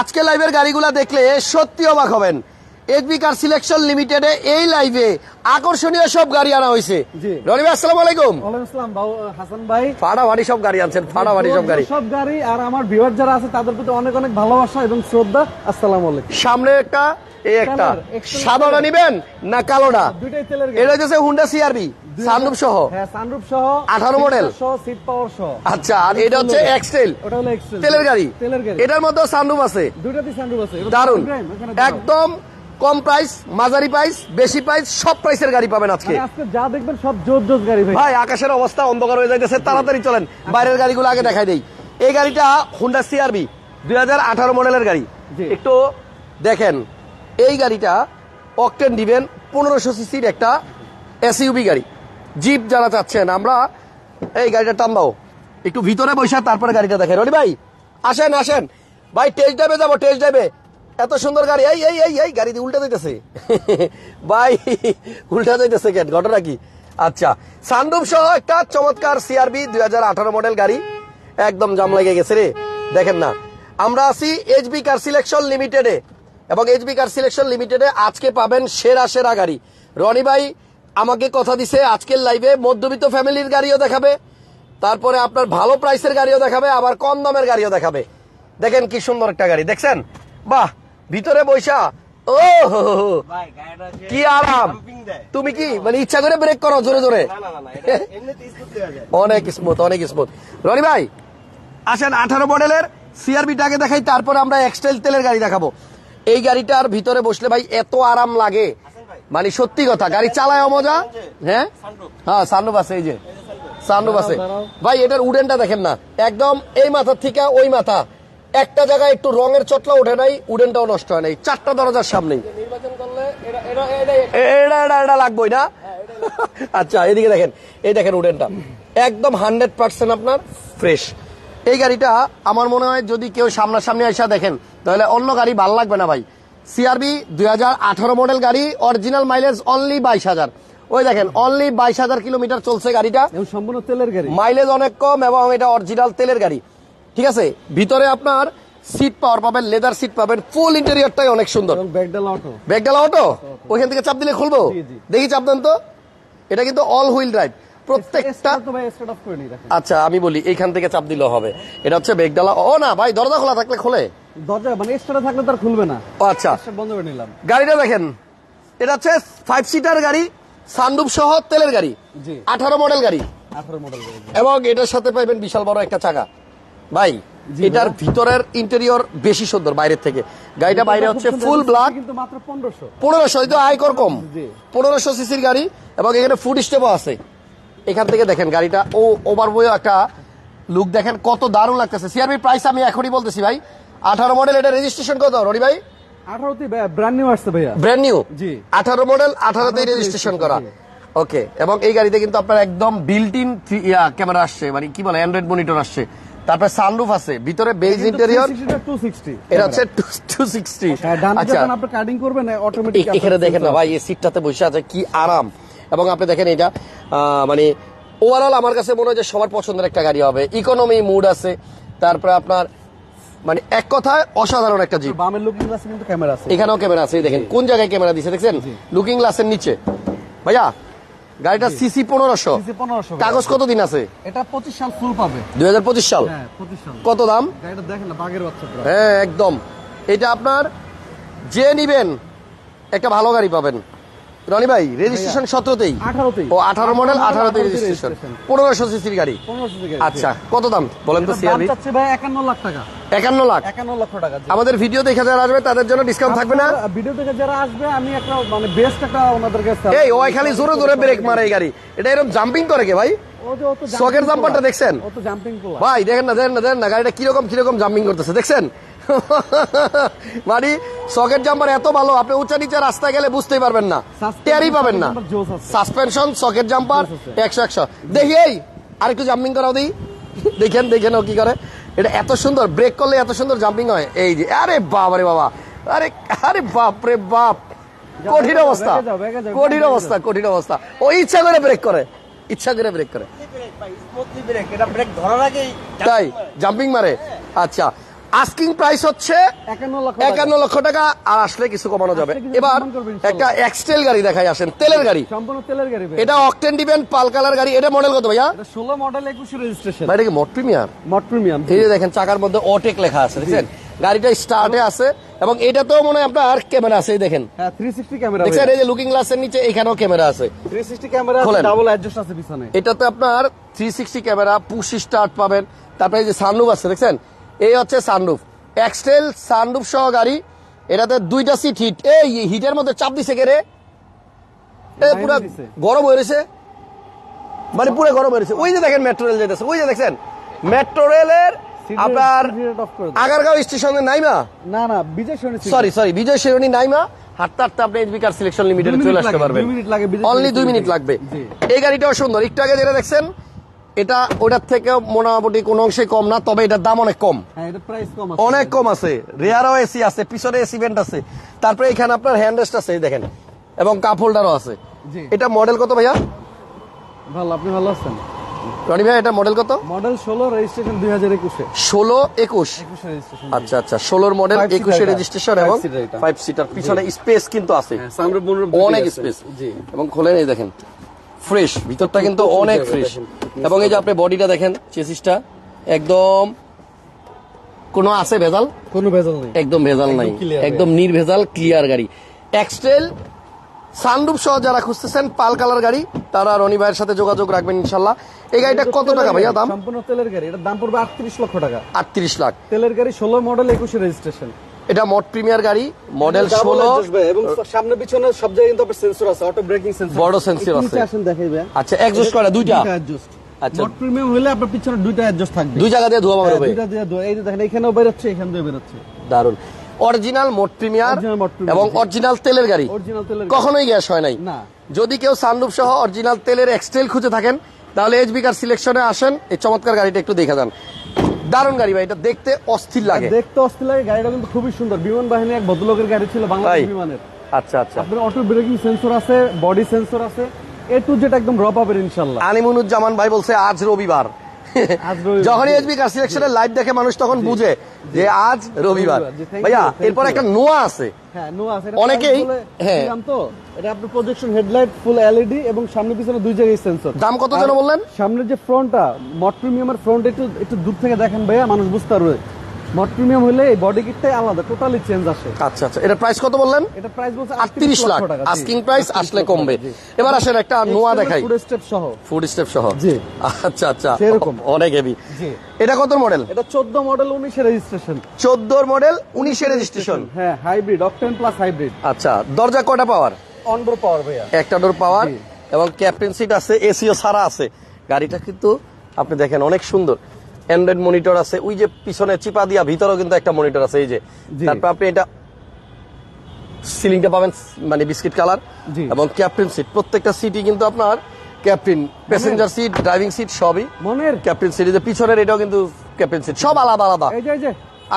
আজকে লাইভের গাড়িগুলা দেখলে সত্যি অবাক হবেন। এগবি কার সিলেকশন লিমিটেডে এই লাইভে আকর্ষণীয় সব গাড়ি আনা হয়েছে। রনি ভাই আসসালামু আলাইকুম। আসসালাম হাসান ভাই। ফাটাফাটি সব গাড়ি আনছেন ফাটাফাটি সব গাড়ি। সব গাড়ি। আর আমার ভিউয়ার যারা আছে তাদের প্রতি অনেক অনেক ভালোবাসা এবং শ্রদ্ধা। আসসালামু আলাইকুম। সামনে একটা এই একটা। সাদাটা নিবেন না কালোটা? এটা হচ্ছে হুন্ডা সিআরবি সহ। হ্যাঁ সানরুফ সহ 18 মডেল। সহ সিট পাওয়ার সহ। আচ্ছা আর এটা হচ্ছে এক্সটেল ওটা হলো এক্সেল তেলের গাড়ি। তেলের গাড়ি। এটার মধ্যে আছে। দুইটাতে সানরুফ আছে। দারুণ। একদম কম প্রাইস মাঝারি প্রাইস বেশি প্রাইস সব প্রাইসের গাড়ি পাবেন আজকে। মানে আজকে যা দেখবেন সব জোর জোর গাড়ি ভাই। ভাই আকাশের অবস্থা অন্ধকার হয়ে যাইতেছে। তাড়াতাড়ি চলেন বাইরের গাড়িগুলো আগে দেখাই দেই। এই গাড়িটা হুন্ডা সিআরবি দুই মডেলের গাড়ি। একটু দেখেন। এই গাড়িটা অকটেন দিবেন, পনেরোশো সিসির একটা এসইউবি গাড়ি। জিপ যারা চাচ্ছেন, আমরা এই গাড়িটা টানবাও একটু ভিতরে বসে, তারপরে গাড়িটা দেখেন রনি ভাই? আসেন আসেন। ভাই টেস্ট ড্রাইভে যাব টেস্ট ড্রাইভে এত সুন্দর গাড়ি। এই এই এই এই, গাড়ি দিয়ে উল্টা দিতেছে। ভাই, উল্টা দিতেছে কেন? ঘটনা কি? আচ্ছা সানরুফ সহ একটা চমৎকার সিআরবি দুই হাজার মডেল গাড়ি। একদম জাম লেগে গেছে রে। দেখেন না। আমরা আছি এইচবি কার সিলেকশন লিমিটেডে এবং এইচবি কার সিলেকশন লিমিটেডে আজকে পাবেন সেরা সেরা গাড়ি। রনি ভাই আমাকে কথা দিছে আজকের লাইভে মধ্যবিত্ত ফ্যামিলির গাড়িও দেখাবে তারপরে আপনার ভালো প্রাইসের গাড়িও দেখাবে আবার কম দামের গাড়িও দেখাবে। দেখেন কি সুন্দর একটা গাড়ি দেখছেন? বাহ ভিতরে বৈশা ও। কি আরাম। তুমি কি মানে ইচ্ছা করে ব্রেক করো জোরে জোরে? অনেক স্মুথ অনেক স্মুথ রনি ভাই আসেন আঠারো মডেলের সিআরবিটাকে দেখাই তারপরে আমরা এক্সটেল তেলের গাড়ি দেখাবো। এই গাড়িটার ভিতরে বসলে ভাই এত আরাম লাগে। মানে সত্যি কথা, গাড়ি চালায় মজা হ্যাঁ? হ্যাঁ সানরুফ আছে, এই যে। সানরুফ আছে। ভাই, এটার উডেনটা দেখেন না। একদম এই মাথার থেকে ওই মাথা। একটা জায়গায় একটু রঙের চটলা ওঠে নাই, উডেনটাও নষ্ট হয় নাই। চারটা দরজার সামনেই। এটা এটা এটা না? আচ্ছা এদিকে দেখেন, এই দেখেন উডেনটা। একদম হান্ড্রেড পার্সেন্ট আপনার ফ্রেশ এই গাড়িটা আমার মনে হয় যদি কেউ সামনাসামনি এসে দেখেন তাহলে অন্য গাড়ি ভালো লাগবে না ভাই। সিআরবি দুই মডেল গাড়ি অরিজিনাল মাইলেজ অনলি বাইশ হাজার। ওই দেখেন অনলি বাইশ হাজার কিলোমিটার চলছে গাড়িটা। সম্পূর্ণ তেলের গাড়ি। মাইলেজ অনেক কম এবং এটা অরিজিনাল তেলের গাড়ি। ঠিক আছে? ভিতরে আপনার সিট পাওয়ার পাবেন লেদার সিট পাবেন ফুল ইন্টেরিয়রটাই অনেক সুন্দর। ব্যাগডাল অটো ব্যাগডালা অটো ওইখান থেকে চাপ দিলে খুলবো। দেখি চাপ দেন তো। এটা কিন্তু অল হুইল ড্রাইভ প্রত্যেকটা আচ্ছা আমি বলি এইখান থেকে চাপ দিলে হবে। এটা হচ্ছে বেগডালা ও না ভাই দরজা খোলা থাকলে খোলে। দরজা মানে স্টার্টে থাকলে তার খুলবে না। আচ্ছা। বন্ধ করে নিলাম। গাড়িটা দেখেন। এটা হচ্ছে ফাইভ সিটার গাড়ি সানরুফ সহ তেলের গাড়ি আঠারো মডেল গাড়ি। মডেল এবং এটার সাথে পাইবেন বিশাল বড় একটা চাকা। ভাই এটার ভিতরের ইন্টেরিয়র বেশি সুন্দর বাইরের থেকে। গাড়িটা বাইরে হচ্ছে ফুল ব্ল্যাক কিন্তু মাত্র 1500 পনেরোশো তো আয়কর কম। জি। পনেরোশো সিসির গাড়ি এবং এখানে ফুড স্টেপও আছে। এখান থেকে দেখেন গাড়িটা। ও ওভার একটা লুক দেখেন কত দারুণ লাগতেছে। সিআরবি প্রাইস আমি এখনই বলতেছি ভাই আঠারো মডেল এটা রেজিস্ট্রেশন কত রনি ভাই? 18 ব্র্যান্ড নিউ আসছে ভাইয়া। ব্র্যান্ড নিউ জি। আঠারো মডেল আঠারোতেই রেজিস্ট্রেশন করা। ওকে এবং এই গাড়িতে কিন্তু আপনার একদম বিল্ট ইন ক্যামেরা আসছে মানে কি বলে অ্যান্ড্রয়েড মনিটর আসছে। তারপরে সানরুফ আছে ভিতরে বেজ ইন্টেরিয়র 360 টা 260 এটা হচ্ছে টু সিক্সটি হ্যাঁ, ডানে আচ্ছা। যখন আপনি কাটিং করবেন অটোমেটিক এখানে দেখেন না ভাই এই সিটটাতে বসে আছে কি আরাম। এবং আপনি দেখেন এটা মানে ওভারঅল আমার কাছে মনে হয় যে সবার পছন্দের একটা গাড়ি হবে। ইকোনমি মুড আছে তারপরে আপনার মানে এক কথায় অসাধারণ একটা জিপ। বামের লুকিং গ্লাসে কিন্তু ক্যামেরা আছে। এখানেও ক্যামেরা আছে দেখেন কোন জায়গায় ক্যামেরা দিছে দেখছেন? লুকিং গ্লাসের নিচে। ভাইয়া গাড়িটা সিসি পনেরোশো। কাগজ কত দিন আছে? এটা 25 সাল ফুল পাবে। দুই সাল? হ্যাঁ 25 সাল। কত দাম? দেখেন। হ্যাঁ একদম। এটা আপনার যে নিবেন একটা ভালো গাড়ি পাবেন। রনি ভাই রেজিস্ট্রেশন সতেরোতেই? ও আঠারো মডেল 18 আঠারোতেই রেজিস্ট্রেশন পনেরোশো সিসির গাড়ি। আচ্ছা কত দাম? বলেন তো সিআরবি ভাই 51 লাখ টাকা। একান্ন লাখ। 51 লক্ষ টাকা। আমাদের ভিডিও দেখে যারা আসবে তাদের জন্য ডিসকাউন্ট থাকবে না? ভিডিও থেকে যারা আসবে আমি একটা মানে বেস্ট একটা ওনাদের কাছে এই ওই খালি জোরে জোরে ব্রেক মারে এই গাড়ি। এটা এরকম জাম্পিং করে কে ভাই? শখের জাম্পারটা দেখছেন? ও তো জাম্পিং পোলা ভাই দেখেন না দেখেন না দেখেন না গাড়িটা কীরকম কীরকম জাম্পিং করতেছে দেখছেন? মানে জাম্পার এত ভালো আপনি উঁচা নিচে রাস্তায় গেলে বুঝতেই পারবেন না। Suspension পাবেন না। সাসপেনশন সকেট জাম্পার একশো একশো। দেখি এই আরেকটু জাম্পিং করাও দিই দেখেন দেখেন ও কি করে। এটা এত সুন্দর ব্রেক করলে এত সুন্দর জাম্পিং হয়। এই যে আরে বাপ রে বাবা আরে আরে বাপ রে বাপ। কঠিন অবস্থা কঠিন অবস্থা কঠিন অবস্থা। ও ইচ্ছা করে ব্রেক করে ইচ্ছা করে ব্রেক করে। স্মুথলি ব্রেক এটা ব্রেক ধরার আগেই তাই জাম্পিং মারে। আচ্ছা আস্কিং প্রাইস হচ্ছে একান্ন লক্ষ টাকা। আর আসলে কিছু কমানো যাবে। এবার। একটা এক্সটেল গাড়ি দেখাই আসেন তেলের গাড়ি। সম্পূর্ণ তেলের গাড়ি এটা অকটেন ডিভেন পাল কালার গাড়ি এটা মডেল কত ভাইয়া? ষোলো মডেল একুশে রেজিস্ট্রেশন এটা কি মোট প্রিমিয়ার মট প্রিমিয়াম এই যে দেখেন চাকার মধ্যে অটেক লেখা আছে দেখছেন? গাড়িটা স্টার্টে আছে এবং এটা তো মনে হয় আপনার ক্যামেরা আছে দেখেন। হ্যাঁ ক্যামেরা দেখছেন এই যে লুকিং গ্লাসের নিচে এখানেও ক্যামেরা আছে। Three sixty camera double adjust আছে পিছনে। এটাতে আপনার three sixty camera push start পাবেন। তারপরে এই যে সানরুফ আছে দেখছেন? এই হচ্ছে সানরুফ এক্সটেল সানরুফ সহ গাড়ি। এটাতে দুইটা সিট হিট এই হিটের মধ্যে চাপ দিছে কে রে? এ পুরো গরম হয়ে রয়েছে। মানে পুরো গরম হয়ে রয়েছে। ওই যে দেখেন মেট্রো রেল যেতেছে ওই যে দেখছেন? মেট্রো রেলের আপনার। আগারগাঁও স্টেশনে নাইমা? না না বিজয় সরণি সরি সরি বিজয় শিরোনি নাইমা। হাঁটতে হাঁটতে আপনি এইচবি কার সিলেকশন লিমিটেডে চলে আসতে পারবেন। অনলি দুই মিনিট লাগবে। এই গাড়িটাও সুন্দর। একটু আগে যেটা দেখছেন এটা ওটার থেকে মোটামুটি কোনো অংশে কম না তবে এটার দাম অনেক কম। হ্যাঁ অনেক কম আছে। রেয়ারও এসি আছে পিছনে এসি ভেন্ট আছে। তারপরে এখানে আপনার হ্যান্ড রেস্ট আছে দেখেন। এবং কাপ হোল্ডারও আছে। এটা মডেল কত ভাইয়া? ভালো আপনি ভালো আছেন? রনি ভাই এটা মডেল কত? মডেল ষোলো রেজিস্ট্রেশন দুই হাজার একুশে। ষোলো একুশ? আচ্ছা আচ্ছা ষোলোর মডেল একুশে রেজিস্ট্রেশন এবং ফাইভ সিটার পিছনে স্পেস কিন্তু আছে। অনেক স্পেস এবং খোলেন এই দেখেন। ফ্রেশ ভিতরটা কিন্তু অনেক ফ্রেশ এবং এই যে আপনি বডিটা দেখেন চেসিসটা একদম কোনো আছে ভেজাল? কোনো ভেজাল নেই। একদম ভেজাল নাই। একদম নির্ভেজাল ক্লিয়ার গাড়ি। এক্সটেল সানরুফ সহ যারা খুঁজতেছেন পাল কালার গাড়ি তারা রনি ভাইয়ের সাথে যোগাযোগ রাখবেন ইনশাল্লাহ। এই গাড়িটা কত টাকা ভাইয়া দাম? সম্পূর্ণ তেলের গাড়ি এটার দাম পড়বে আটত্রিশ লক্ষ টাকা। আটত্রিশ লাখ। তেলের গাড়ি ষোলো মডেল একুশে রেজিস্ট্রেশন এটা মড প্রিমিয়ার গাড়ি মডেল ষোলো। এবং সামনে পিছনে সব জায়গায় কিন্তু আপনার সেন্সর আছে অটো ব্রেকিং সেন্সর বড় sensor আছে। আসেন দেখাই ভাই আচ্ছা একজস্ট করে দুইটা? অ্যাডজাস্ট আচ্ছা। নট প্রিমিয়াম হলে আপনার পিছনে দুইটা অ্যাডজাস্ট থাকবে। দুই জায়গা দিয়ে ধোয়া হ্যাঁ, বেরোবে। দুইটা দিয়ে দো- এই যে দেখেন এখানেও বেরোচ্ছে এখান দিয়ে বেরোচ্ছে। দারুণ original mode premier Original mode premium, এবং অরিজিনাল তেলের গাড়ি। কখনোই গ্যাস হয় নাই। যদি কেউ সানরুফ সহ অরিজিনাল তেলের এক্সটেল খুঁজে থাকেন তাহলে এইচবি কার সিলেকশনে আসেন। এই চমৎকার গাড়িটা একটু দেখে যান। দারুণ গাড়ি ভাই এটা দেখতে অস্থির লাগে। দেখতে অস্থির লাগে গাড়িটা কিন্তু খুবই সুন্দর। বিমান বাহিনী এক ভদ্রলোকের গাড়ি ছিল? বাংলাদেশ বিমানের। আচ্ছা আচ্ছা। আপনার অটো ব্রেকিং সেন্সর আছে বডি সেন্সর আছে এ টু যেটা একদম র পাবেন ইনশাল্লাহ আনিমুনুজ্জামান ভাই বলছে আজ রবিবার। যখনই এইচবি কার সিলেকশনের লাইভ দেখে মানুষ তখন বুঝে যে আজ রবিবার। ভাইয়া এরপর একটা নোয়া আছে। হ্যাঁ আছে অনেকেই- হ্যাঁ। এটা আপনার প্রজেকশন হেডলাইট ফুল এলইডি এবং সামনে পিছনে দুই জায়গায় সেন্সর দাম কত যেন বললেন? সামনের যে ফ্রন্টটা মট প্রিমিয়ামের ফ্রন্ট একটু একটু দূর থেকে দেখেন ভাইয়া মানুষ বুঝতে পারবে। মট প্রিমিয়াম হলে এই বডি কিটটাই আলাদা টোটালি চেঞ্জ আসে। আচ্ছা আচ্ছা। এটা প্রাইস কত বললেন? এটা প্রাইস বলছে আটত্রিশ লাখ। আস্কিং প্রাইস আসলে কমবে। এবার আসেন একটা নোয়া দেখাই। ফুড স্টেপ সহ। ফুড স্টেপ সহ। জি। আচ্ছা আচ্ছা। সেরকম। অনেক হেভি জি। এটা কত মডেল এটা 14 মডেল 19 রেজিস্ট্রেশন চোদ্দোর মডেল উনিশের রেজিস্ট্রেশন হ্যাঁ হাইব্রিড অকটেন প্লাস হাইব্রিড আচ্ছা দরজা কয়টা পাওয়ার অনডোর পাওয়ার ভাইয়া। একটা ডোর পাওয়ার এবং ক্যাপ্টেন সিট আছে এসিও সারা আছে। গাড়িটা কিন্তু আপনি দেখেন অনেক সুন্দর। অ্যান্ড্রয়েড মনিটর আছে ওই যে পিছনে চিপা দিয়া ভিতরেও কিন্তু একটা মনিটর আছে এই যে। তারপর আপনি এটা সিলিংটা পাবেন মানে বিস্কিট কালার এবং ক্যাপ্টেন সিট প্রত্যেকটা সিটই কিন্তু আপনার captain passenger seat driving seat সবই মনের। ক্যাপ্টেন সিট যে পিছনের এটাও কিন্তু ক্যাপ্টেন সিট সব আলাদা আলাদা।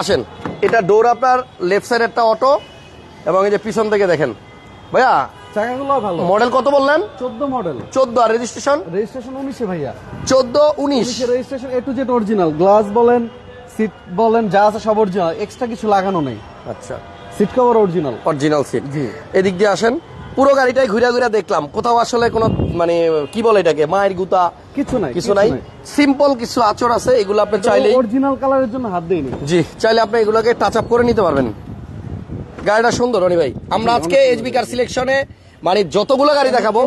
আসেন এটা ডোর আপনার লেফট সাইড একটা অটো এবং এই যে পিছন থেকে দেখেন। ভাইয়া চাকাগুলো ভালো। মডেল কত বললেন? 14 মডেল। চোদ্দ আর রেজিস্ট্রেশন রেজিস্ট্রেশন 19 ভাইয়া। চোদ্দ উনিশ। 19 registration A to Z original glass বলেন সিট বলেন যা আছে সব অরিজিনাল এক্সট্রা কিছু লাগানো নেই। আচ্ছা। Seat cover original original seat জি। এদিক দিয়ে আসেন। পুরো গাড়িটাই ঘুরে ঘুরে দেখলাম। কোথাও আসলে কোনো মানে কি বলে এটাকে? মায়ের গুতা? কিছু নাই কিছু নাই। সিম্পল কিছু আচর আছে এগুলো আপনি চাইলে অরিজিনাল কালারের জন্য হাত দেইনি। জি চাইলে আপনি এগুলোকে টাচ আপ করে নিতে পারবেন। গাড়িটা সুন্দর রনি ভাই। আমরা আজকে এইচবি কার সিলেকশনে মানে যতগুলো গাড়ি দেখাবো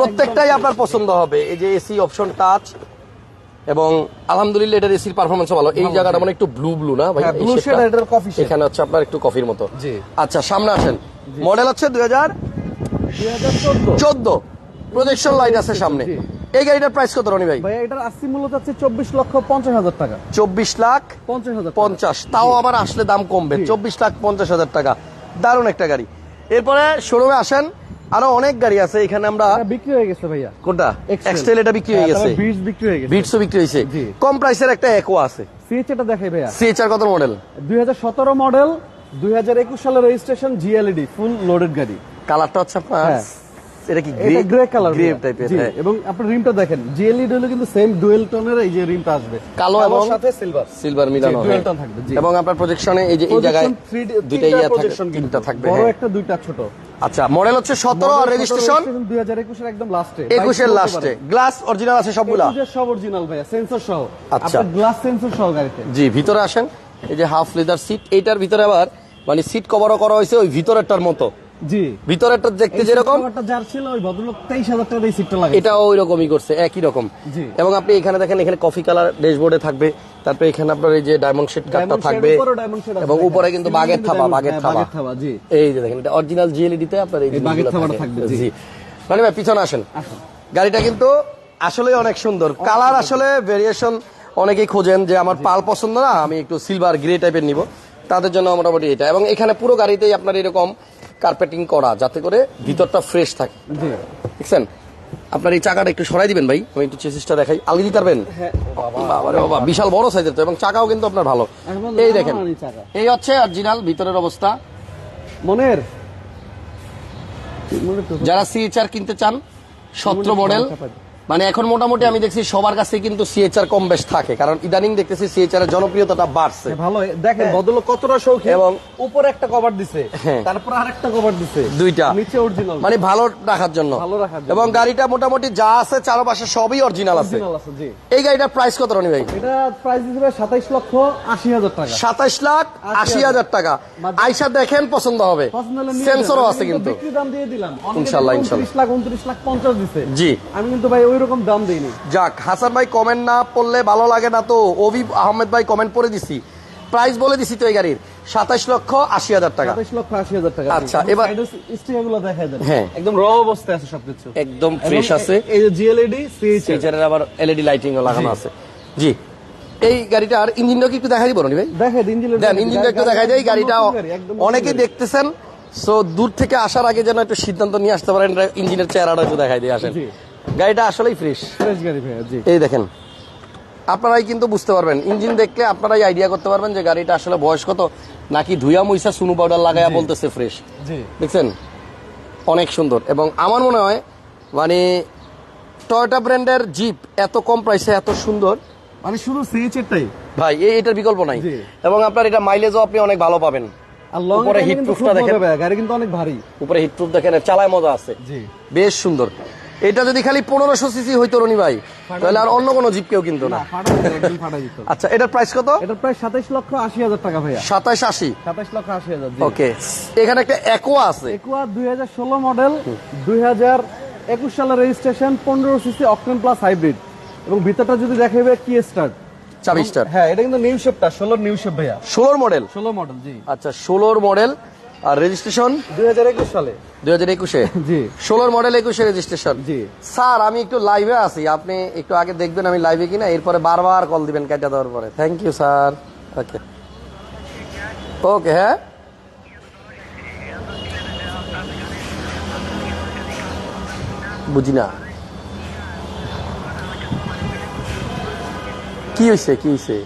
প্রত্যেকটাই আপনার পছন্দ হবে। এই যে এসি অপশন টাচ এবং আলহামদুলিল্লাহ এটার এসির পারফরমেন্স ভালো। এই জায়গাটা মানে একটু ব্লু ব্লু না ভাই? হ্যাঁ, blue shade টা? এটার shade। এখানে হচ্ছে আপনার একটু কফির মতো। আচ্ছা সামনে আসেন। মডেল হচ্ছে দুই হাজার 2014 চোদ্দ। প্রজেকশন লাইট আছে সামনে। এই গাড়িটার প্রাইস কত রনি ভাই? ভাইয়া এটার আসছি মূলত আছে 24 লক্ষ 50 হাজার টাকা। চব্বিশ লাখ 50 হাজার পঞ্চাশ। তাও আবার আসলে দাম কমবে। জি। চব্বিশ লাখ পঞ্চাশ হাজার টাকা। দারুণ একটা গাড়ি। এরপরে শোরুমে আসেন। আরও অনেক গাড়ি আছে এখানে আমরা বিক্রি হয়ে গেছে ভাইয়া। কোনটা? এক্সটেল এটা বিক্রি হয়ে গেছে। বিটস বিক্রি হয়ে গেছে। বিটসও বিক্রি হয়েছে। কম প্রাইসের একটা একো আছে। সিএচ এটা দেখাই ভাইয়া। সিএচআর কত মডেল 2017 মডেল 2021 সালের রেজিস্ট্রেশন জিএলইডি ফুল লোডেড গাড়ি। কালারটা হচ্ছে আপনার হ্যাঁ। এটা কি গ্রে কালার গ্রে টাইপের হ্যাঁ। এবং আপনার রিমটা দেখেন জিএলইড হলে কিন্তু সেম ডুয়েল টোনের এই যে রিমটা আসবে। কালো এবং সাথে সিলভার সিলভার মিলানো dual হয়। থাকবে, এবং আপনার প্রজেকশনে এই যে এই জায়গায় দুইটা ইয়া থাকে তিনটা থাকবে বড় হ্যাঁ। একটা দুইটা ছোট। আচ্ছা মডেল হচ্ছে সতেরো আর রেজিস্ট্রেশন দুই হাজার একুশের একদম লাস্টে একুশের লাস্টে গ্লাস অরিজিনাল আছে সবগুলা? সব অরিজিনাল ভাইয়া সেন্সর সহ। আচ্ছা। গ্লাস সেন্সর সহ গাড়িতে। জি ভিতরে আসেন এই যে হাফ লেদার সিট এইটার ভিতরে আবার মানে সিট কভারও করা হয়েছে ওই ভিতরেরটার মতো। জি। ভিতরেরটা দেখতে যেরকম। যার ছিল ওই ভদ্রলোক তেইশ হাজার টাকা এই সিটটা লাগে এটাও ওই রকমই করছে একই রকম। এবং আপনি এখানে দেখেন এখানে কফি কালার ড্যাশবোর্ডে থাকবে। তারপরে এখানে আপনার এই যে ডায়মন্ড শেড কাটটা থাকবে। এবং উপরে কিন্তু বাগের থাবা বাগের থাবা। বাগের থাবা এই যে দেখেন এটা অরিজিনাল জিএলইডি তে আপনার এই বাগের থাবাটা থাকবে। জি। মানে ভাই পিছনে আসেন। গাড়িটা কিন্তু আসলে অনেক সুন্দর। কালার আসলে ভেরিয়েশন অনেকেই খোঁজেন যে আমার পাল পছন্দ না আমি একটু সিলভার গ্রে টাইপের নিব। তাদের জন্য মোটামুটি এটা। এবং এখানে পুরো গাড়িতেই আপনার এরকম কার্পেটিং করা যাতে করে ভিতরটা ফ্রেশ থাকে। দেখছেন? আপনার এই চাকাটা একটু সরাই দিবেন ভাই। আমি একটু চেসিসটা দেখাই। আলি দিতে পারবেন? হ্যাঁ। বাবা। বিশাল বড় সাইজের তো এবং চাকাও কিন্তু আপনার ভালো। এই দেখেন। এই হচ্ছে অরিজিনাল ভিতরের অবস্থা। মনের? যারা সিএচআর কিনতে চান সত্র মডেল মানে এখন মোটামুটি আমি দেখছি সবার কাছে কিন্তু সিএচআর কম বেশ থাকে কারণ ইদানিং দেখতেছি সিএচআর এর জনপ্রিয়তাটা বাড়ছে। ভালো। দেখেন বদলক কতটা শৌখিন এবং উপরে একটা কভার দিছে হ্যাঁ। তারপর আরেকটা কভার দিছে দুইটা। নিচে অরিজিনাল মানে ভালো রাখার জন্য। ভালো রাখার জন্য। এবং গাড়িটা মোটামুটি যা আছে চারপাশে সবই অরিজিনাল আছে। জি। এই গাড়িটার প্রাইস কত রনি ভাই? এটা প্রাইস হিসেবে সাতাইশ লক্ষ আশি হাজার টাকা। সাতাইশ লাখ আশি হাজার। টাকা। আইসা দেখেন পছন্দ হবে। সেন্সরও আছে কিন্তু বিক্রি দাম দিয়ে দিলাম। ইনশাল্লাহ, ইনশাল্লাহ। উনত্রিশ লাখ উনত্রিশ লাখ পঞ্চাশ দিছে। জি। আমি কিন্তু ভাই ওই রকম দাম দিইনি যাক হাসান ভাই কমেন্ট না পড়লে ভালো লাগে না তো। আহমেদ ভাই কমেন্ট পড়ে দিছি। প্রাইস বলে দিছি তো এই গাড়ির। সাতাইশ লক্ষ আশি হাজার টাকা। সাতাইশ লক্ষ আশি হাজার টাকা। আচ্ছা, এবার- স্টিকার দেখা যায় হ্যাঁ। একদম র অবস্থায় আছে সবকিছু। একদম ফ্রেশ আছে। এই যে জিএলইডি সিএইচ ফিচারের আবার এলইডি লাইটিং লাগানো আছে। জি। এই গাড়িটার ইঞ্জিনটা কি একটু দেখাই দিব রনি ভাই? দেখে ইঞ্জিন দেন ইঞ্জিনটা একটু দেখাই গাড়িটা অনেকেই দেখতেছেন। সো দূর থেকে আসার আগে যেন একটু সিদ্ধান্ত নিয়ে আসতে পারেন ইঞ্জিনের চেহারাটা একটু দেখাই দিয়ে আসেন। গাড়িটা আসলেই ফ্রেশ ফ্রেশ গাড়ি ভাইয়া জি। এই দেখেন। আপনারাই কিন্তু বুঝতে পারবেন ইঞ্জিন দেখলে আপনারাই আইডিয়া করতে পারবেন যে গাড়িটা আসলে বয়স কত নাকি ধুয়া মুইসা সুনু পাউডার লাগায়া বলতেছে ফ্রেশ জি। দেখছেন? অনেক সুন্দর। এবং আমার মনে হয় মানে টয়োটা ব্র্যান্ডের জিপ এত কম প্রাইসে এত সুন্দর। মানে শুধু সিএইচ এরটাই ভাই এই এটার বিকল্প নাই। এবং আপনার এটা মাইলেজও আপনি অনেক ভালো পাবেন। উপরে heat proofটা দেখেন। গাড়ি কিন্তু অনেক ভারী। উপরে হিটপ্রুফ দেখেন চালায় মজা আছে। জি। বেশ সুন্দর। এটা যদি খালি পনেরোশো সিসি হইতো রনি ভাই তাহলে আর অন্য কোনো জিপ কেউ কিনতো না। আচ্ছা এটার প্রাইস কত? এটার প্রায় সাতাইশ লক্ষ আশি হাজার টাকা ভাইয়া। সাতাশ আশি। সাতাইশ লক্ষ আশি হাজার ওকে এখানে একটা একোয়া আছে। একুয়া দুই হাজার ষোলো মডেল দুই হাজার একুশ সালের রেজিস্ট্রেশন পনেরো সিসি অকটেন প্লাস হাইব্রিড এবং ভিতরটা যদি দেখাবে কি স্টার্ট চাবি স্টার হ্যাঁ এটা কিন্তু নিউ শেপটা ষোলোর নিউ শেপ ভাইয়া। ষোলোর মডেল ষোলো মডেল জি। আচ্ছা ষোলোর মডেল আর রেজিস্ট্রেশন দুই হাজার একুশ সালে। দুই হাজার একুশে? জি। ষোলোর মডেল একুশে রেজিস্ট্রেশন জি। স্যার আমি একটু লাইভে আছি। আপনি একটু আগে দেখবেন আমি লাইভে কিনা এরপরে বারবার কল দিবেন কেটে দেওয়ার পরে। Thank you sir okay okay হ্যাঁ? বুঝি না কি হয়েছে কি হয়েছে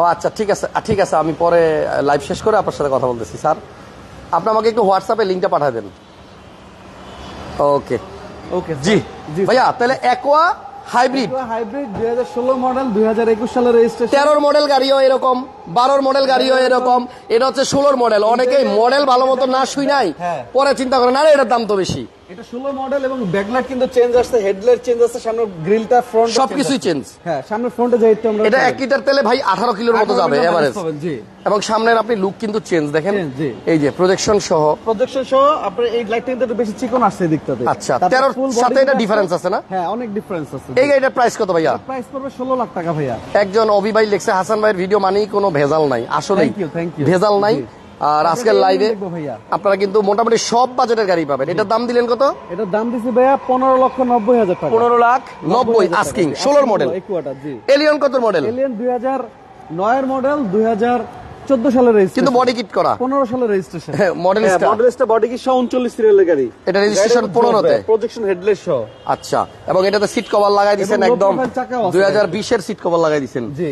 ও আচ্ছা ঠিক আছে ঠিক আছে আমি পরে লাইভ শেষ করে আপনার সাথে কথা বলতেছি স্যার। আপনি আমাকে একটু হোয়াটসঅ্যাপে লিঙ্কটা পাঠিয়ে দেন। ওকে। ওকে জি জি ভাইয়া তাহলে একোয়া হাইব্রিড হাইব্রিড দুই হাজার ষোলো মডেল দুই হাজার একুশ সালের রেজিস্ট্রেশন তেরোর মডেল গাড়িও এরকম বারোর মডেল গাড়িও এরকম এটা হচ্ছে ষোলোর মডেল অনেকেই মডেল ভালো মতো না শুই নাই হ্যাঁ। পরে চিন্তা করেন আরে এটার দাম তো বেশি। এটা ষোলো মডেল এবং ব্যাকলাইট কিন্তু চেঞ্জ আসছে হেডলাইট চেঞ্জ আসছে সামনে গ্রিলটা ফ্রন্ট সবকিছুই চেঞ্জ হ্যাঁ সামনে ফ্রন্টে আমরা এটা এক লিটার তেলে ভাই আঠারো কিলোর মতো যাবে এভারেজ জি। এবং সামনের আপনি লুক কিন্তু চেঞ্জ দেখেন। এই যে প্রজেকশন সহ। প্রজেকশন সহ আপনার এই লাইটটা কিন্তু বেশি চিকন আসছে দিকটাতে। আচ্ছা, 13 full সাথে এটা difference আছে। না? হ্যাঁ অনেক ডিফারেন্স আছে। এই গাড়িটার প্রাইস কত ভাইয়া? প্রাইস পড়বে ষোলো লাখ টাকা ভাইয়া। একজন অভি ভাই লিখছে হাসান ভাইয়ের ভিডিও মানেই কোনো ভেজাল নাই। আসলেই. ভেজাল নাই। আর আজকের লাইভে আপনারা কিন্তু মোটামুটি সব বাজেটের গাড়ি পাবেন। এটার দাম দিলেন কত? এটার দাম দিছি ভাইয়া পনেরো লক্ষ নব্বই হাজার টাকা। পনেরো লাখ নব্বই আস্কিং। ষোলোর মডেল এলিয়ন কত মডেল এলিয়ান দুই হাজার নয়ের মডেল দুই হাজার চোদ্দ সালের রেজিস্ট্রেশন কিন্তু বডি কিট করা। পনেরো সালের রেজিস্ট্রেশন হ্যাঁ, model star। মডেলিস্টটা বডি কি সহ উনচল্লিশ সিরিয়ালের গাড়ি। এটা registration 15 তে। প্রজেকশন হেডলাইট সহ। আচ্ছা এবং এটাতে সিট কভার লাগাই দিচ্ছেন একদম। দুই হাজার বিশের সিট কভার লাগাই দিচ্ছেন জি।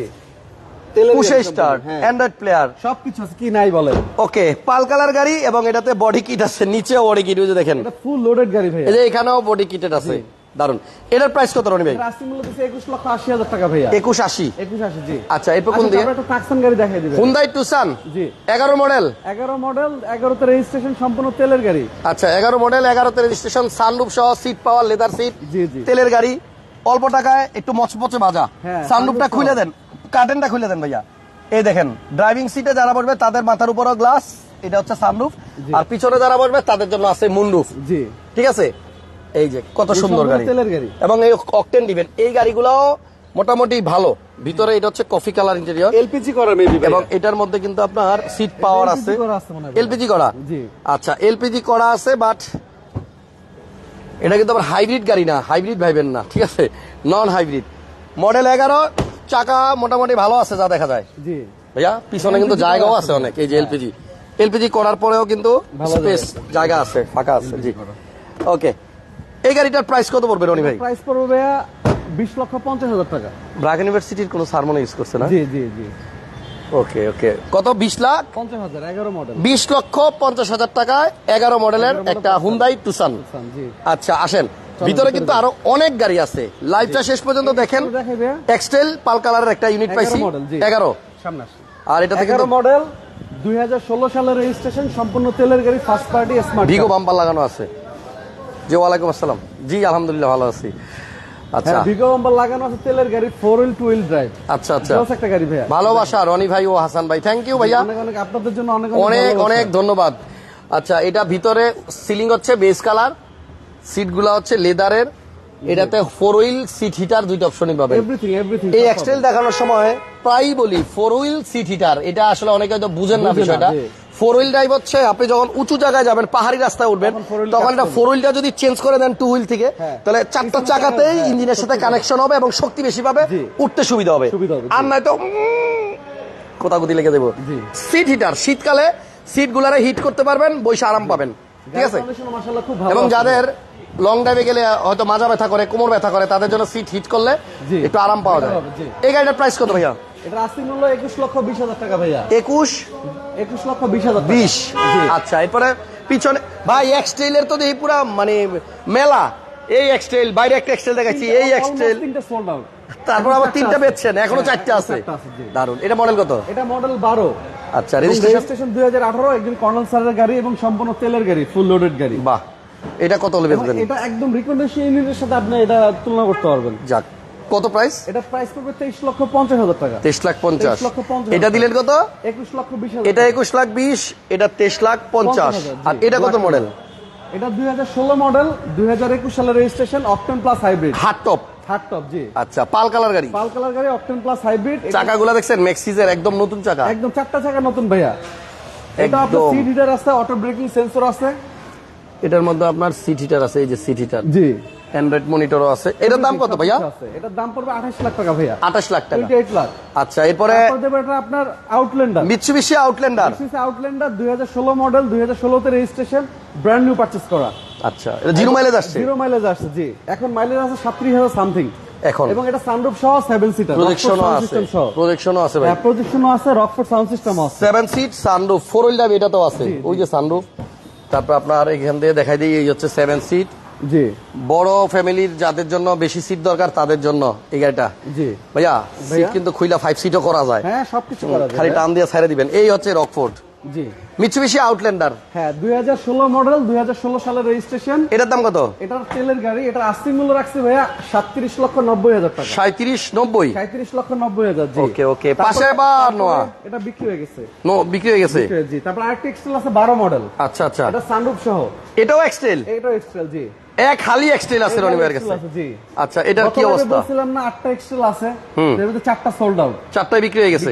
পুশে স্টার্ট হ্যাঁ। অ্যান্ড্রয়েড প্লেয়ার সবকিছু আছে কি নাই বলে ওকে পাল কালার গাড়ি এবং এটাতে বডি কিট আছে নিচেও বডি কিট ওই যে দেখেন। এটা ফুল লোডেড গাড়ি ভাইয়া। এই যে এখানেও বডি কিটেড আছে দারুণ এটার প্রাইস কত রনি ভাই? এটা আসছে মূলত হচ্ছে একুশ লক্ষ আশি হাজার টাকা ভাইয়া। একুশ আশি। একুশ আশি জি। আচ্ছা এরপর কোন আচ্ছা, দিকে? টাকসান গাড়ি দেখাই দিবে হুন্দাই টুসান জি। এগারো মডেল এগারো মডেল এগারোতে রেজিস্ট্রেশন সম্পূর্ণ তেলের গাড়ি। আচ্ছা এগারো মডেল এগারোতে রেজিস্ট্রেশন সানরুফ সহ সিট পাওয়ার লেদার সিট জি, জি। তেলের গাড়ি অল্প টাকায় একটু মচমচে বাজা হ্যাঁ, সানরুফটা খুলে দেন। কার্টেনটা খুলে দেন ভাইয়া। এই দেখেন ড্রাইভিং সিটে যারা বসবে তাদের মাথার উপরও গ্লাস এটা হচ্ছে সানরুফ আর পিছনে যারা বসবে তাদের জন্য আছে মুনরুফ জি। ঠিক আছে? এই যে কত সুন্দর গাড়ি। এবং এই অকটেন দিবেন। এই গাড়িগুলো মোটামুটি ভালো। ভিতরে এটা হচ্ছে কফি কালার ইন্টেরিয়র এলপিজি করা মেবি এবং এটার মধ্যে কিন্তু আপনার সিট পাওয়ার আছে। এলপিজি করা? জি। আচ্ছা এলপিজি করা আছে বাট এটা কিন্তু আবার হাইব্রিড গাড়ি না। হাইব্রিড ভাইবেন না ঠিক আছে? নন হাইব্রিড মডেল এগারো চাকা মোটামুটি ভালো আছে যা দেখা যায়। জি। ভাইয়া পিছনে কিন্তু জায়গাও আছে। অনেক এই যে এলপিজি এলপিজি করার পরেও কিন্তু স্পেস জায়গা আছে। ফাঁকা আছে জি। ওকে এই গাড়িটার প্রাইস কত পড়বে রনি ভাই? প্রাইস পড়বে ভাইয়া বিশ লক্ষ পঞ্চাশ হাজার টাকা। ব্রাক ইউনিভার্সিটির কোনো সারমোনা ইউজ করছে না? জি জি জি। ওকে ওকে কত? বিশ লাখ? পঞ্চাশ হাজার এগারো মডেল বিশ লক্ষ পঞ্চাশ হাজার টাকায় এগারো মডেলের একটা হুন্দাই টুসান আচ্ছা আসেন। ভিতরে কিন্তু আরও অনেক গাড়ি আছে। লাইভটা শেষ পর্যন্ত দেখেন। টেক্সটাইল পাল কালারের একটা ইউনিট পাইছি। এগারো। আর এটা কিন্তু মডেল দুই হাজার ষোলো সালের রেজিস্ট্রেশন সম্পূর্ণ তেলের গাড়ি first party smart Vigo bumper লাগানো আছে। জি ওয়ালাইকুম আসসালাম। জি আলহামদুলিল্লাহ ভালো আছি। আচ্ছা। হ্যাঁ ভিগো বাম্পার লাগানো আছে তেলের গাড়ি four wheel two wheel drive আচ্ছা আচ্ছা। জোস একটা গাড়ি ভাইয়া। ভালোবাসা রনি ভাই ও হাসান ভাই। থ্যাংক ইউ ভাইয়া। অনেক অনেক আপনাদের জন্য অনেক অনেক অনেক ধন্যবাদ। আচ্ছা এটা ভিতরে সিলিং হচ্ছে বেস কালার সিটগুলা হচ্ছে লেদারের এটাতে ফোর হুইল সিট হিটার দুইটা অপশনই পাবে এই এক্সটেল দেখানোর সময় প্রায়ই বলি ফোর হুইল সিট হিটার এটা আসলে অনেকে হয়তো বুঝেন না বিষয়টা। ফোর হুইল ড্রাইভ হচ্ছে আপনি যখন উঁচু জায়গায় যাবেন পাহাড়ি রাস্তায় উঠবেন তখন এটা ফোর হুইলটা যদি চেঞ্জ করে দেন টু হুইল থেকে হ্যাঁ। তাহলে চারটা চাকাতেই ইঞ্জিনের সাথে হ্যাঁ, কানেকশন হবে এবং শক্তি বেশি পাবে উঠতে সুবিধা হবে। আর নয়তো কোথাকুতি লেগে দেবো। সিট হিটার শীতকালে সিট গুলারে হিট করতে পারবেন বসে আরাম পাবেন। ঠিক আছে? এবং যাদের লং ড্রাইভে গেলে হয়তো মাজা ব্যথা করে কোমর ব্যথা করে তাদের জন্য সিট হিট করলে একটু আরাম পাওয়া যায়। এই গাড়িটার প্রাইস কত ভাইয়া? এটা আসছে মূল্য একুশ লক্ষ বিশ হাজার টাকা ভাইয়া। একুশ? একুশ লক্ষ বিশ হাজার। বিশ? আচ্ছা এরপরে পিছনে ভাই এক্সটেলের তো পুরা মানে মেলা। এই এক্সটেল বাইরে একটা এক্সটেল দেখাচ্ছি এই এক্সটেল তারপর আবার তিনটা আছে। বেচছেন এখনও হ্যাঁ, চারটা আছে। দারুণ এটা মডেল কত? এটা মডেল বারো। আচ্ছা রেজিস্ট্রেশন রেজিস্ট্রেশন দুই হাজার আঠারো একজন কর্নাল স্যারের গাড়ি এবং সম্পূর্ণ তেলের গাড়ি ফুল লোডেড গাড়ি। বাহ। এটা কত হলে বেচবেন? এটা একদম রিকমেন্ডেশন ইউনিটের সাথে আপনি এটা তুলনা করতে পারবেন। যাক কত প্রাইস এটা প্রাইস পড়বে তেইশ লক্ষ পঞ্চাশ হাজার টাকা। তেইশ লাখ পঞ্চাশ। 23 লক্ষ পঞ্চাশ এটা দিলেন কত? একুশ লক্ষ বিশ হাজার এটা একুশ লাখ বিশ এটা তেইশ লাখ পঞ্চাশ। হাজার, জি। আর এটা কত মডেল এটা দুই হাজার ষোলো মডেল দুই হাজার একুশ সালের registration octane plus hybrid hard top third top জি। আচ্ছা পাল কালার গাড়ি। পাল কালার গাড়ি অকটেন প্লাস হাইব্রিড চাকাগুলা দেখছেন? ম্যাক্সিজের একদম নতুন চাকা। একদম চারটা চাকা নতুন ভাইয়া। এটা আপনার। সিট হিটার আছে অটো ব্রেকিং সেন্সর আছে। এটার মধ্যে আপনার সিট হিটার আছে এই যে সিট হিটার জি অ্যান্ড্রয়েড মনিটরও আছে। এটার দাম কত ভাইয়া? এটার দাম পড়বে আঠাশ লাখ টাকা ভাইয়া। আঠাশ লাখ টাকা। লাখ। আচ্ছা এরপরে এটা আপনার Outlander Mitsubishi Outlander model registration brand new করা। আচ্ছা এটা জিরো মাইলেজ আসছে? জিরো মাইলেজ আসছে জি। এখন মাইলেজ আছে সাতত্রিশ হাজার সামথিং এখন। এবং এটা সানরুফ সহ সেভেন সিটার প্রজেকশনও আছে। প্রজেকশনও আছে ভাই। প্রজেকশনও আছে রকফোর্ড সাউন্ড সিস্টেম আছে। Seven seat sunroof four wheel drive আছে। ওই যে সানরুফ তারপর আপনার এখান দিয়ে দেখাই দিই এই হচ্ছে সেভেন সিট জি। বড় ফ্যামিলির যাদের জন্য বেশি সিট দরকার তাদের জন্য এই গাড়িটা। জি। ভাইয়া সিট কিন্তু খুইলা ফাইভ সিটও করা যায়। হ্যাঁ সবকিছু করা যায়। খালি টান দিয়ে ছেড়ে দিবেন। এই হচ্ছে রকফোর্ড জি। মিৎসুবিশি আউটল্যান্ডার হ্যাঁ দুই হাজার ষোলো মডেল দুই হাজার ষোলো সালের রেজিস্ট্রেশন এটার দাম কত? এটার তেলের গাড়ি এটার আস্তি মূল্য রাখছে ভাইয়া সাতত্রিশ লক্ষ নব্বই হাজার টাকা। সাঁত্রিশ নব্বই? সাঁত্রিশ লক্ষ নব্বই হাজার জি। ওকে, ওকে। পাশে আবার নোয়া। এটা বিক্রি হয়ে গেছে। নো বিক্রি হয়ে গেছে? জি। তারপর আরেকটা এক্সেল আছে বারো মডেল আচ্ছা আচ্ছা। এটা সানরুফ সহ। এটাও এক্সটেল এটাও এক্সেল জি। এক খালি এক্সটেল আছে রনি ভাইয়ের কাছে? আচ্ছা এটার কি অবস্থা? বলছিলাম না আটটা এক্সেল আছে। এর মধ্যে চারটা সোল্ড আউট চারটায় বিক্রি হয়ে গেছে।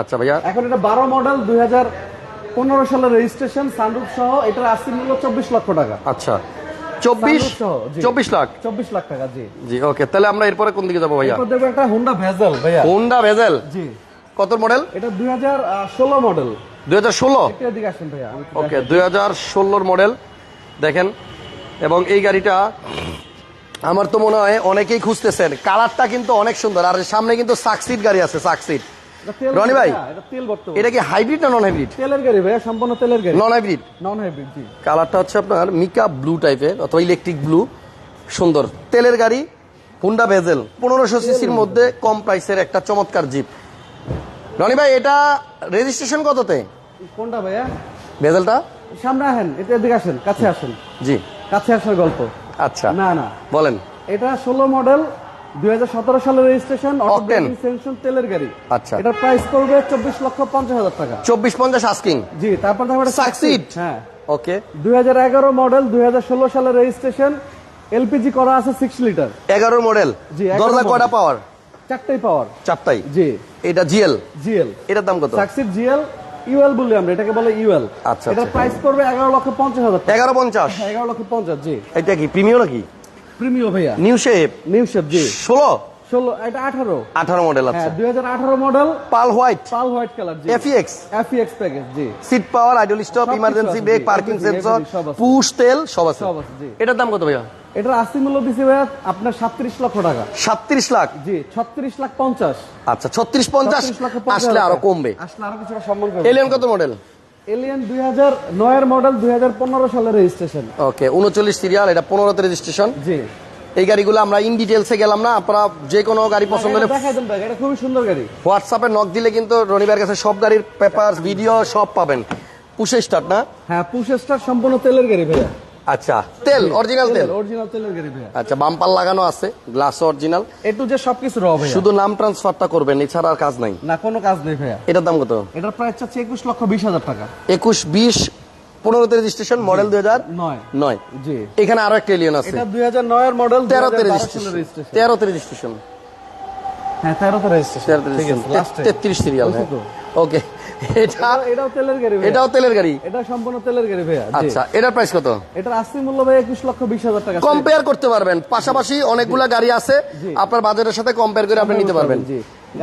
আচ্ছা ভাইয়া। এখন এটা বারো মডেল দুই হাজার পনেরো সালের রেজিস্ট্রেশন সানরুফ সহ এটার আশি মূল্য চব্বিশ লক্ষ টাকা। আচ্ছা। চব্বিশ। চব্বিশ লাখ? চব্বিশ লাখ টাকা জি। জি ওকে। তাহলে আমরা এরপরে কোন দিকে যাব ভাইয়া? এরপর একটা হুন্ডা ভেজেল ভাইয়া। হোন্ডা ভেজেল জি। কত মডেল এটা দুই হাজার ষোলো মডেল দুই হাজার ষোলো? ওকে দুই হাজার ষোলোর মডেল দেখেন এবং এই গাড়িটা আমার তো মনে হয় অনেকেই খুঁজতেছেন। কালারটা কিন্তু অনেক সুন্দর আর সামনে কিন্তু সাকসিট গাড়ি আছে সাকসিট রনি ভাই এটা তেল এটা কি হাইব্রিড না নন হাইব্রিড তেলের গাড়ি ভাইয়া সম্পূর্ণ তেলের গাড়ি। নন হাইব্রিড নন হাইব্রিড জি। কালারটা হচ্ছে আপনার মিকা ব্লু টাইপের অথবা ইলেকট্রিক ব্লু সুন্দর। তেলের গাড়ি হুন্ডা ভেজেল পনেরোশো সিসির মধ্যে। কম প্রাইসের একটা চমৎকার জিপ রনি ভাই এটা রেজিস্ট্রেশন কততে? কোনটা ভাইয়া? ভেজেলটা সামনে আসেন এটা এদিকে আসেন কাছে আসেন। জি। কাছে আসার গল্প। আচ্ছা। না না। বলেন। এটা ষোলো মডেল দুই সালের রেজিস্ট্রেশন। সেনশন তেলের গাড়ি। আচ্ছা। এটার প্রাইস পড়বে চব্বিশ লক্ষ পঞ্চাশ হাজার টাকা। চব্বিশ পঞ্চাশ আস্কিং জি তারপর দেখো এটা Succeed। হ্যাঁ। ওকে দুই হাজার এগারো মডেল দুই সালের রেজিস্ট্রেশন এলপিজি করা আছে সিক্স লিটার এগারো মডেল জি, 11 দরজা কয়টা পাওয়ার চারটাই পাওয়ার চারটাই। জি। এটা জিএল জিএল এটার দাম কত? সাকসিড জিএল ইউএল বলি আমরা এটাকে বলে ইউএল আচ্ছা, এটার আচ্ছা। প্রাইস পড়বে এগারো লক্ষ পঞ্চাশ হাজার টাকা। এগারো পঞ্চাশ। হ্যাঁ, এগারো লক্ষ পঞ্চাশ জি। এটা কি প্রিমিয় নাকি? প্রিমিয় ভাইয়া। নিউ শেপ নিউ শেপ জি। ষোলো। ষোলো এটা আঠারো। আঠারো মডেল হ্যাঁ আচ্ছা দুই হাজার আঠারো model pearl white pearl white colour জি। F EX F EX package জি। Seat power idle stop emergency brake parking sensor. Push তেল সব আছে। সব আছে, জি। এটার দাম কত ভাইয়া? এটার মূল্য দিছি ভাইয়া আপনার সাতত্রিশ লক্ষ টাকা। সাতত্রিশ লাখ? জি ছত্রিশ লাখ পঞ্চাশ। আচ্ছা ছত্রিশ পঞ্চাশ? 36 লক্ষ আসলে আরও কমবে। আসলে আরও কিছুটা সম্মান এলিয়ন কত মডেল এলিয়ান দুই হাজার নয়ের মডেল দুই হাজার পনেরো সালের রেজিস্ট্রেশন ওকে উনচল্লিশ সিরিয়াল এটা পনেরোতে রেজিস্ট্রেশন জি। এই গাড়িগুলো আমরা ইন ডিটেলসে গেলাম না আপনারা যে কোনো গাড়ি পছন্দ হলে দেখাই দেন ভাই এটা খুবই সুন্দর গাড়ি। হোয়াটসঅ্যাপে নক দিলে কিন্তু রনিবার কাছে সব গাড়ির পেপার ভিডিও সব পাবেন। পুষে স্টার্ট না? হ্যাঁ পুশে স্টার সম্পূর্ণ তেলের গাড়ি ভাইয়া। আচ্ছা তেল অরিজিনাল তেল অরিজিনাল তেলের গাড়ি আচ্ছা বাম্পার লাগানো আছে গ্লাস অরিজিনাল এটু যে সবকিছু র ভাইয়া। শুধু নাম ট্রান্সফারটা করবেন এছাড়া আর কাজ নাই। না কোনো কাজ নেই ভাইয়া। এটার দাম কত? এটার প্রাইস চাচ্ছে একুশ লক্ষ বিশ হাজার টাকা। একুশ বিশ পনেরোতে রেজিস্ট্রেশন মডেল দুই হাজার নয়। নয়। জি। এখানে আরও একটা এলিয়ন আছে। এটা দুই হাজার নয়ের মডেল তেরোতে রেজিস্ট্রেশন তেরোতে রেজিস্ট্রেশন হ্যাঁ তেরোতে রেজিস্ট্রেশন তেত্রিশ সিরিয়াল ওকে এটা এটাও তেলের গাড়ি এটাও তেলের গাড়ি? এটা সম্পূর্ণ তেলের গাড়ি ভাইয়া আচ্ছা এটার প্রাইস কত? এটার আসতি মূল্য ভাই লক্ষ বিশ হাজার টাকা। কম্পেয়ার করতে পারবেন। পাশাপাশি অনেকগুলা গাড়ি আছে। আপনার বাজারের সাথে কম্পেয়ার করে আপনি নিতে পারবেন।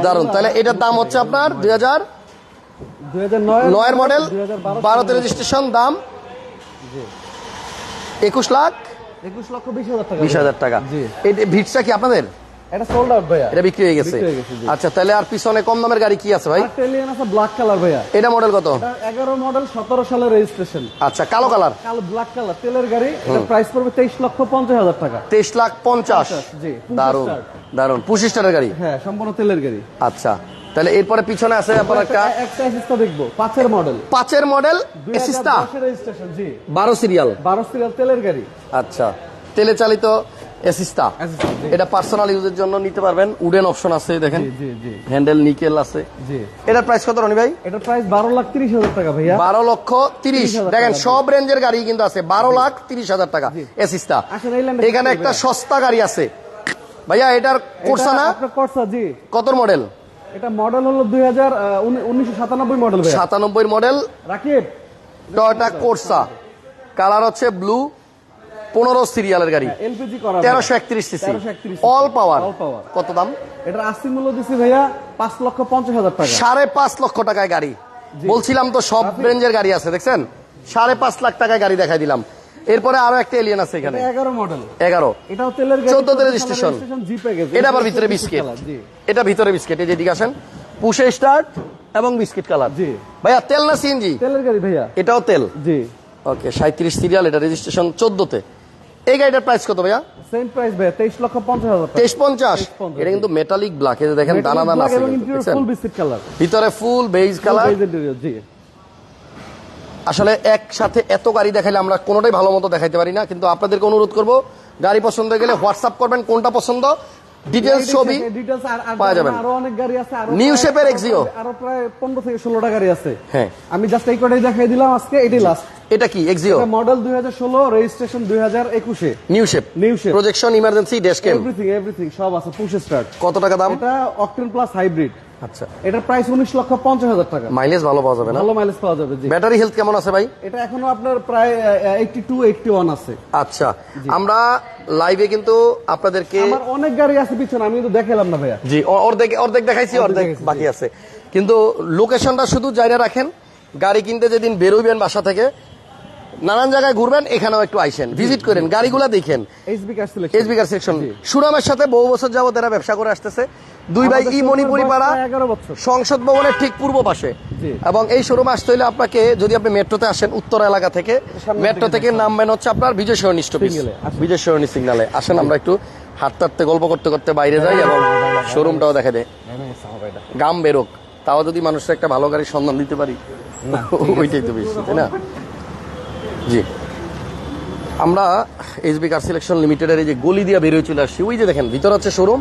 দারুণ তাহলে এটার দাম হচ্ছে আপনার দুই হাজার দুই নয় নয়ের মডেল দুই হাজার বারোতে রেজিস্ট্রেশন দাম? একুশ লাখ? একুশ লক্ষ বিশ হাজার টাকা বিশ হাজার টাকা। এটা ভিটসটা কি আপনাদের? এটা সোল্ড আউট ভাইয়া। এটা বিক্রি হয়ে গেছে। বিক্রি গেছে, জি। আচ্ছা তাহলে আর পিছনে কম দামের গাড়ি কি আছে ভাই? টেলিয়ান আছে ব্ল্যাক কালার ভাইয়া। এটা মডেল কত? এটা এগারো মডেল সতেরো সালের রেজিস্ট্রেশন আচ্ছা কালো কালার কালো ব্ল্যাক কালার তেলের গাড়ি এটা প্রাইস পড়বে তেইশ লক্ষ পঞ্চাশ হাজার টাকা। তেইশ লাখ পঞ্চাশ? জি দারুণ দারুণ পঁচিশ টাকার গাড়ি? হ্যাঁ সম্পূর্ণ তেলের গাড়ি। আচ্ছা তাহলে এরপরে পিছনে আছে আপনার একটা দেখব পাঁচের মডেল পাঁচের মডেল রেজিস্ট্রেশন জি। বারো সিরিয়াল বারো সিরিয়াল তেলের গাড়ি। আচ্ছা তেলে চালিত এসিস্তা এটা পার্সোনাল ইউজের জন্য নিতে পারবেন। উডেন অপশন আছে দেখেন। হ্যান্ডেল নিকেল আছে। এটার প্রাইস কত রনি ভাই? এটার প্রাইস বারো লাখ তিরিশ হাজার টাকা ভাইয়া। বারো লক্ষ তিরিশ। দেখেন সব রেঞ্জের গাড়ি কিন্তু আছে। বারো লাখ তিরিশ হাজার টাকা। লাইনটা এখানে একটা সস্তা গাড়ি আছে। ভাইয়া এটার কোর্সা না? জি। কত মডেল এটা মডেল হলো দুই হাজার উনিশশো সাতানব্বই মডেল সাতানব্বই model Rakib. Toyota Corsa colour হচ্ছে ব্লু পনেরো সিরিয়ালের গাড়ি। এলপিজি করা তেরোশো একত্রিশ সিসি। 1331 অল পাওয়ার কত দাম? এটার আশি মূল্য দিচ্ছি ভাইয়া পাঁচ লক্ষ পঞ্চাশ হাজার টাকা। সাড়ে পাঁচ লক্ষ টাকায় গাড়ি। বলছিলাম তো সব রেঞ্জের গাড়ি আছে দেখছেন? সাড়ে পাঁচ লাখ টাকায় গাড়ি দেখাই দিলাম। এরপরে আরও একটা এলিয়ন আছে এখানে। এগারো মডেল এগারো। এটাও তেলের গাড়ি 14 তে registration। জি প্যাকেজ এটা আবার ভিতরে বিস্কিট এটা ভিতরে বিস্কিট এই যে দিকে আসেন। পুষে স্টার্ট এবং বিস্কিট কালার জি। ভাইয়া তেল না সিএনজি তেলের গাড়ি ভাইয়া। এটাও তেল? জি। ওকে সাঁত্রিশ সিরিয়াল এটা রেজিস্ট্রেশন চোদ্দতে। এই গাড়িটার প্রাইস কত ভাইয়া? সেম প্রাইস ভাইয়া তেইশ লক্ষ পঞ্চাশ হাজার টাকা। তেইশ পঞ্চাশ? 23.50 এটা কিন্তু মেটালিক ব্ল্যাক এই দেখেন দানা দানা আছে এবং কিন্তু, ইন্টেরিয়র দেখছেন? ফুল বিস্কিট কালার ভিতরে ফুল বেজ কালার জি। আসলে একসাথে এত গাড়ি দেখাইলে আমরা কোনোটাই ভালো মতো দেখাইতে পারি না কিন্তু আপনাদেরকে অনুরোধ করব গাড়ি পছন্দ গেলে হোয়াটসঅ্যাপ করবেন কোনটা পছন্দ? ডিটেলস ছবি পাওয়া যাবে আরও অনেক গাড়ি আছে আরও New প্রায়- shape আরও প্রায় পনেরো থেকে ষোলোটা গাড়ি আছে। হ্যাঁ। আমি জাস্ট এই কটাই দেখাই দিলাম আজকে এটাই লাস্ট এটা কি? এক্সিও মডেল দুই হাজার ষোলো রেজিস্ট্রেশন দুই হাজার একুশে। New shape new shape projection emergency dash cam everything everything সব আছে পুশ স্টার্ট কত টাকা দাম? এটা অক্টেন প্লাস হাইব্রিড আচ্ছা। এটার প্রাইস উনিশ লক্ষ পঞ্চাশ হাজার টাকা। মাইলেজ ভালো পাওয়া যাবে না? ভালো মাইলেজ পাওয়া যাবে ব্যাটারি হেলথ কেমন আছে ভাই? এটা এখনও আপনার প্রায় এইটটি টু এইটটি ওয়ান আছে। আচ্ছা। আমরা লাইভে কিন্তু আপনাদেরকে আমার অনেক গাড়ি আছে পিছনে আমি তো দেখালাম না ভাইয়া। জি অর্ধেক অর্ধেক দেখাইছি অর্ধেক বাকি আছে। কিন্তু লোকেশনটা শুধু জায়গা রাখেন। গাড়ি কিনতে যেদিন বেরোবেন বাসা থেকে নানান জায়গায় ঘুরবেন এখানেও একটু আইসেন। ভিজিট করেন গাড়িগুলা দেখেন। এসবি কার সেকশন সুনামের সাথে বহু বছর যাবত এরা ব্যবসা করে আসতেছে। দুই ভাই ই মণিপুরি পাড়া সংসদ ভবনের ঠিক পূর্ব পাশে। এবং এই শোরুম আসতে হলে আপনাকে যদি আপনি মেট্রোতে আসেন উত্তর এলাকা থেকে মেট্রো থেকে নামবেন হচ্ছে আপনার বিজয় সরণি স্টপেজ বিজয় সরণী সিগনালে। আসেন আমরা একটু হাঁটতে হাঁটতে গল্প করতে করতে বাইরে যাই এবং শোরুমটাও দেখা দেয় গাম বেরোক। তাও যদি মানুষের একটা ভালো গাড়ির সন্ধান দিতে পারি ওইটাই তো বেশি তাই না? জি। আমরা এসবি কার সিলেকশন লিমিটেডের এই যে গলি দিয়ে বেরিয়ে চলে আসছি। ওই যে দেখেন ভিতর হচ্ছে শোরুম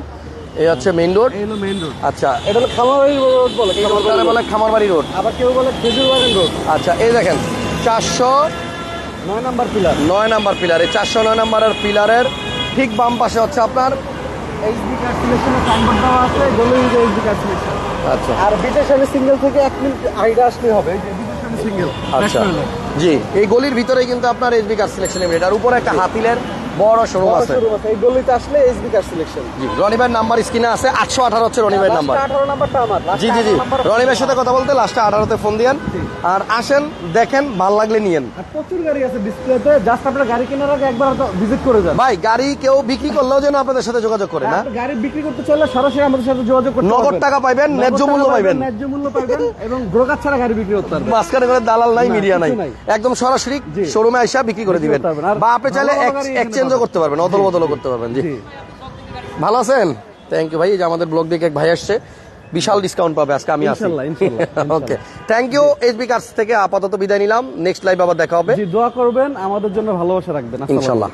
এই হচ্ছে মেইন রোড এই হলো মেইন রোড আচ্ছা এটা হলো খামারবাড়ি রোড বলে খামারবাড়ি বলে খামারবাড়ি রোড আবার কেউ বলে খেজুর বাগান রোড আচ্ছা এই দেখেন চারশো নয় নাম্বার পিলার নয় নাম্বার পিলার এই চারশো নয় নাম্বারের পিলারের ঠিক বাম পাশে হচ্ছে আপনার এইচবি কার সিলেকশনের সাইনবোর্ড দেওয়া আছে গলি এইচবি কার সিলেকশন আচ্ছা। আর বিদেশালি সিঙ্গেল থেকে এক মিনিট আইডা আসলে হবে সিঙ্গেল আচ্ছা। জি। এই গলির ভিতরে কিন্তু আপনার এসবি কার সিলেকশন লিমিটেড আর উপরে একটা হাতিলের বড় শোরুম আছে। এই গলিতে আসলে এইচবি কার সিলেকশন জি রনিবের নাম্বার স্ক্রিনে আছে আটশো আঠারো হচ্ছে রনিবের নাম্বার আঠারো নাম্বারটা আমার জি জি জি। রনিবের সাথে কথা বলতে লাস্টে আঠারোতে ফোন দিয়েন। আর আসেন দেখেন ভালো লাগলে নিয়েন। আর প্রচুর গাড়ি আছে ডিসপ্লেতে জাস্ট আপনার গাড়ি কেনার আগে একবার ভিজিট করে যান। ভাই গাড়ি কেউ বিক্রি করলেও যেন আপনাদের সাথে যোগাযোগ করে না? গাড়ি বিক্রি করতে চাইলে সরাসরি আমাদের সাথে যোগাযোগ করতে নগদ টাকা পাইবেন, ন্যায্য মূল্য পাইবেন। ন্যায্য মূল্য পাইবেন এবং ব্রোকার ছাড়া গাড়ি বিক্রি করতে পারবেন। মাঝখানে করে দালাল নাই মিডিয়া নাই। একদম সরাসরি। শোরুমে আইসা বিক্রি করে দিবেন। বা আপনি চাইলে ভালো পাবেন। করতে পারবেন অদল বদলও করতে পারবেন জি। ভালো আছেন থ্যাংক ইউ ভাই এই যে আমাদের ব্লগ দেখে এক ভাই আসছে বিশাল ডিসকাউন্ট পাবে আজকে আমি ইনশাল্লাহ। Okay thank you HB cars থেকে আপাতত বিদায় নিলাম নেক্সট লাইভ আবার দেখা হবে জি দোয়া করবেন আমাদের জন্য ভালোবাসা রাখবেন ইনশাল্লাহ